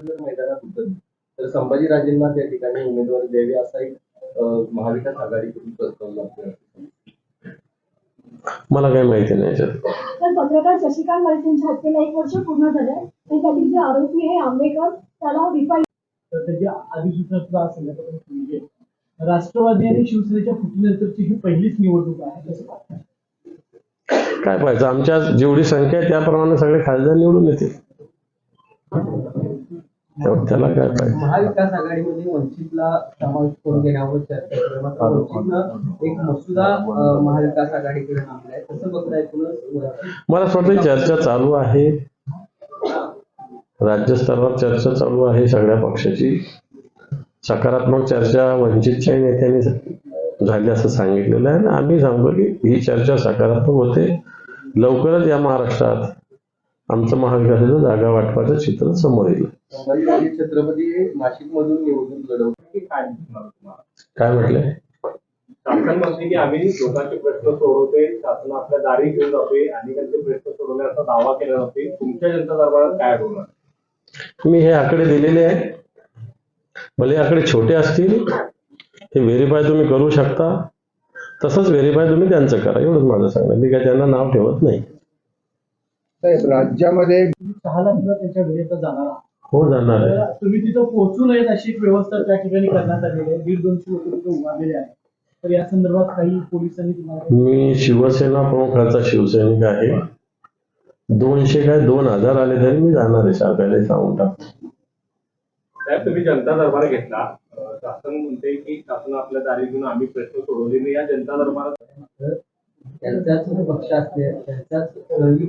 मैदानात उतरली. तर संभाजीराजेंना त्या ठिकाणी उमेदवारी द्यावी असा एक महाविकास आघाडीकडून प्रस्ताव मला काही माहिती नाही याच्यात. तर पत्रकार शशिकांत मालकेंच्या हत्येला एक वर्ष पूर्ण झालंय आणि त्यातील जे आरोपी आहे आंबेकर त्याला रिफाईल तर त्याची अधिसूचना संध्याकाळपर्यंत होईल. राष्ट्रवादी आणि शिवसेनेच्या फुटीनंतरची ही पहिलीच निवडणूक आहे पाहता? काय पाहायचं? आमच्या जेवढी संख्या आहे त्याप्रमाणे सगळे खासदार निवडून येतील. तेव्हा त्याला काय पाहिजे? महाविकास आघाडीमध्ये वंचितला समावेश करून घेण्यावर चर्चा वंचितनं एक मसुदा महाविकास आघाडीकडे आणलाय. कसं बघताय वंचित मला असं वाटतं चर्चा चालू आहे. राज्यस्तरावर चर्चा चालू आहे सगळ्या पक्षाची. सकारात्मक चर्चा वंचितच्या नेत्यांनी झाली असं सांगितलेलं आहे. आणि आम्ही सांगतो की ही चर्चा सकारात्मक होते. लवकरच या महाराष्ट्रात आमचं महाविकासाचं जागा वाटपाचं चित्र समोर येईल. छत्रपती नाशिक मधून निवडणूक लढवतात काय म्हटलंय? शासन म्हणते की आम्ही लोकांचे प्रश्न सोडवतोय शासन आपल्या दारी घेऊन जातोय अनेकांचे प्रश्न सोडवण्याचा दावा केला जातोय. तुमच्या जनता दरबारात काय होणार? मी हे आकडे दिलेले आहे भले आकडे छोटे असतील हे व्हेरीफाय तुम्ही करू शकता. तसंच व्हेरीफाय तुम्ही त्यांचं करा. एवढंच माझं सांगणं. मी काय त्यांना नाव ठेवत नाही. राज्यामध्ये सहाला सुद्धा त्यांच्या घरी आता जाणार. हो जाणार आहे? तुम्ही तिथं पोहोचू नयेत अशी एक व्यवस्था त्या ठिकाणी करण्यात आलेली आहे. दीड दोनशे लोक तिथे उभारलेले आहेत. तर या संदर्भात काही पोलिसांनी तुम्हाला मी शिवसेना प्रमुखाचा शिवसैनिक आहे. दोनशे काय दोन हजार आले तरी मी जाणार आहे शाखेला सांगून टाकतो साहेब तुम्ही जनता दरबार घेतला. शासन म्हणते की शासन आपल्या दारी घेऊन आम्ही प्रश्न सोडवले. नाही या जनता दरबारात त्यांचाच पक्ष असले त्यांचाच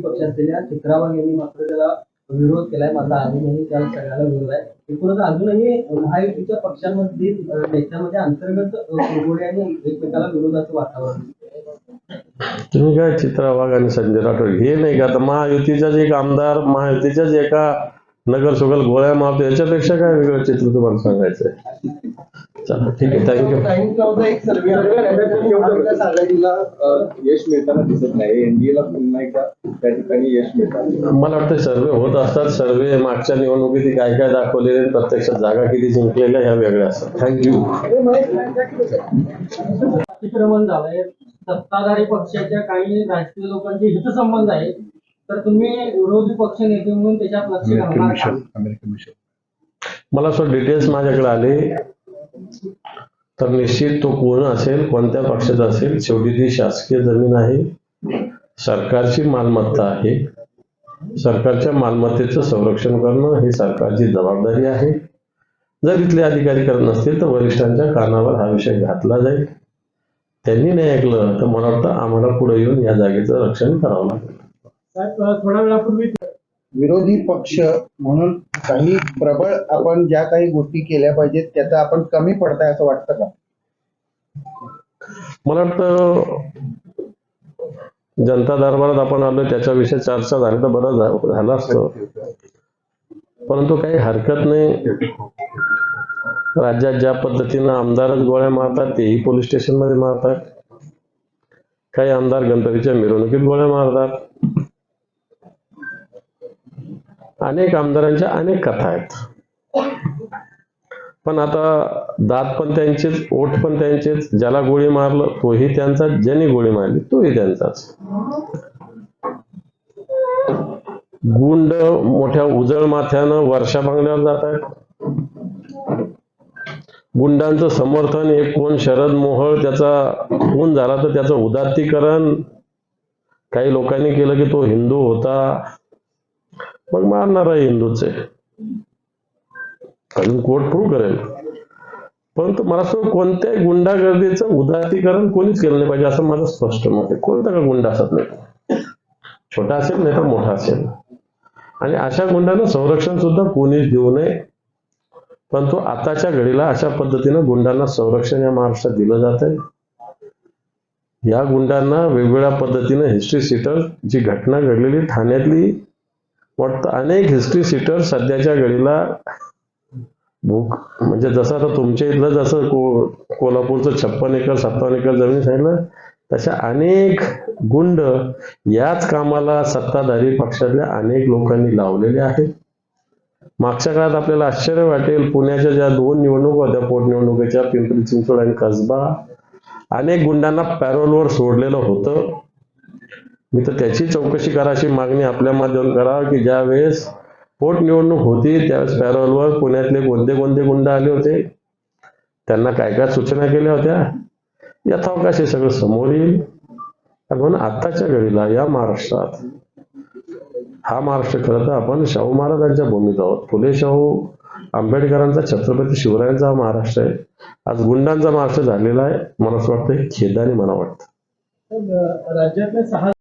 पक्ष असलेल्या चित्रावाग यांनी मात्र त्याला विरोध केलाय माझा अजूनही त्या सगळ्याला विरोध आहे. एकूणच अजूनही महायुतीच्या पक्षांमध्ये त्याच्यामध्ये अंतर्गत अं, आणि एकमेकाला विरोधाचं वातावरण तुम्ही काय चित्रा वाघ आणि संजय राठोड? हे नाही का आता महायुतीचाच एक आमदार महायुतीच्याच एका नगर सुगल गोळ्या मारतो याच्यापेक्षा काय वेगळं चित्र तुम्हाला सांगायचं आहे चला ठीक आहे. थँक्यू यश मिळताना दिसत नाही एनडीएला पुन्हा एकदा त्या ठिकाणी यश मिळतात मला वाटतं सर्वे होत असतात. सर्वे मागच्या निवडणुकीत काय काय दाखवलेले प्रत्यक्षात जागा किती जिंकलेल्या ह्या वेगळ्या असतात. थँक्यू अतिक्रमण झालंय. सत्ताधारी पक्षाच्या काही राजकीय लोकांचे हितसंबंध आहेत. तर तुम्ही विरोधी पक्ष नेते म्हणून त्याच्यात लक्ष घालणार मला असं डिटेल्स माझ्याकडे आले. तर निश्चित तो कोण असेल कोणत्या पक्षाचा असेल शेवटी ती शासकीय जमीन आहे. सरकारची मालमत्ता आहे. सरकारच्या मालमत्तेचं संरक्षण करणं ही सरकारची जबाबदारी आहे. जर इथले अधिकारी करत नसतील तर वरिष्ठांच्या कानावर हा विषय घातला जाईल. त्यांनी नाही ऐकलं तर मला वाटतं आम्हाला पुढे येऊन या जागेचं रक्षण करावं लागेल. थोड्या वेळापूर्वी विरोधी पक्ष म्हणून काही प्रबळ आपण ज्या काही गोष्टी केल्या पाहिजेत त्याचा आपण कमी पडताय असं वाटतं का? मला वाटतं जनता दरबारात आपण आलो त्याच्याविषयी चर्चा झाली तर बरं झालं असतं. परंतु काही हरकत नाही. राज्यात ज्या पद्धतीनं आमदारच गोळ्या मारतात तेही पोलीस स्टेशनमध्ये मारतात. काही आमदार गणपतीच्या मिरवणुकीत गोळ्या मारतात. अनेक आमदारांच्या अनेक कथा आहेत. पण आता दात पण त्यांचेच ओठ पण त्यांचेच ज्याला गोळी मारलं तोही त्यांचा ज्याने गोळी मारली तोही त्यांचाच. गुंड मोठ्या उजळ माथ्यानं वर्षा बांगल्यावर जात आहेत. गुंडांचं समर्थन एक कोण शरद मोहळ त्याचा खून झाला तर त्याचं उदात्तीकरण. काही लोकांनी केलं की तो हिंदू होता. मग मारणार आहे हिंदूच. आहे अजून कोर्ट प्रूव्ह करेल. परंतु मला असं कोणत्याही गुंडागर्दीचं उदासीकरण कोणीच केलं नाही पाहिजे असं माझं स्पष्ट मत आहे. कोणता का गुंडा असत नाही? छोटा असेल नाही तर मोठा असेल. आणि अशा गुंडांना संरक्षण सुद्धा कोणीच देऊ नये. परंतु आताच्या घडीला अशा पद्धतीनं गुंडांना संरक्षण या महाराष्ट्रात दिलं जात आहे. या गुंडांना वेगवेगळ्या पद्धतीनं हिस्ट्री सीटर जी घटना घडलेली ठाण्यातली वाटतं अनेक हिस्ट्री सीटर सध्याच्या घडीला भूक म्हणजे जसं आता तुमच्या इथलं जसं को कोल्हापूरचं छप्पन एकर सत्तावन्न एकर जमीन सांगितलं तशा अनेक गुंड याच कामाला सत्ताधारी पक्षातल्या अनेक लोकांनी लावलेले आहेत. मागच्या काळात आपल्याला आश्चर्य वाटेल पुण्याच्या ज्या दोन निवडणूक होत्या पोटनिवडणुकीच्या पिंपरी चिंचवड आणि कसबा अनेक गुंडांना पॅरोलवर सोडलेलं होतं. मी तर त्याची चौकशी करायची मागणी आपल्या माध्यमातून करा की ज्या वेळेस पोटनिवडणूक होती त्यावेळेस पॅरोलवर पुण्यातले कोणते कोणते गुंड आले होते? त्यांना काय काय सूचना केल्या होत्या? यथावकाश हे सगळं समोर येईल. म्हणून आत्ताच्या घडीला या महाराष्ट्रात हा महाराष्ट्र खरं तर आपण शाहू महाराजांच्या भूमीत आहोत. फुले शाहू आंबेडकरांचा छत्रपती शिवरायांचा हा महाराष्ट्र आहे. आज गुंडांचा महाराष्ट्र झालेला आहे. मला असं वाटतं खेदाने मला वाटतं. राज्यातल्या सहा